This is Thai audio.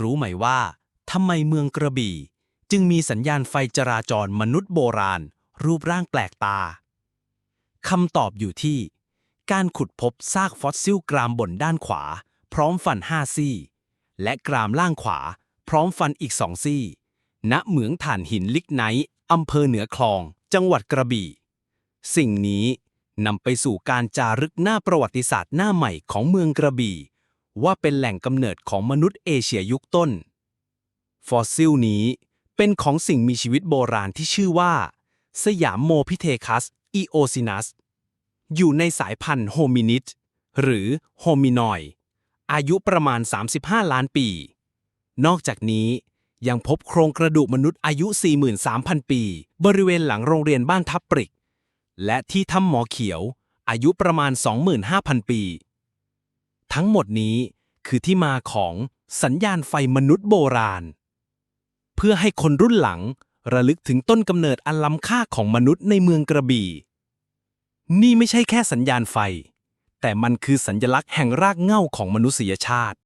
รู้ไหมว่าทำไมเมืองกระบี่ จึงมีสัญญาณไฟจราจรมนุษย์โบราณ รูปร่างแปลกตาคำตอบอยู่ที่ การขุดพบซากฟอสซิลกรามบนด้านขวา พร้อมฟันห้าซี่ และกรามล่างขวา พร้อมฟันอีกสองซี่ ณเหมืองถ่านหินลิกไนท์อำเภอเหนือคลอง จังหวัดกระบี่ สิ่งนี้นำไปสู่การจารึกหน้าประวัติศาสตร์หน้าใหม่ของเมืองกระบี่ ว่าเป็นแหล่งกำเนิดของมนุษย์เอเชียยุคต้น ฟอสซิลนี้เป็นของสิ่งมีชีวิตโบราณที่ชื่อว่า สยามโมพิเทคัสอีโอซินัส อยู่ในสายพันธุ์โฮมินิดหรือโฮมินอยด์อายุประมาณ 35 ล้านปี นอกจากนี้ยังพบโครงกระดูกมนุษย์อายุ 43,000 ปี บริเวณหลังโรงเรียนบ้านทับปริก และที่ถ้ำหมอเขียวอายุประมาณ 25,000 ปี ทั้งหมดนี้คือที่มาของสัญญาณไฟมนุษย์โบราณ เพื่อให้คนรุ่นหลังระลึกถึงต้นกำเนิดอันล้ำค่าของมนุษย์ในเมืองกระบี่ นี่ไม่ใช่แค่สัญญาณไฟ แต่มันคือสัญลักษณ์แห่งรากเหง้าของมนุษยชาติ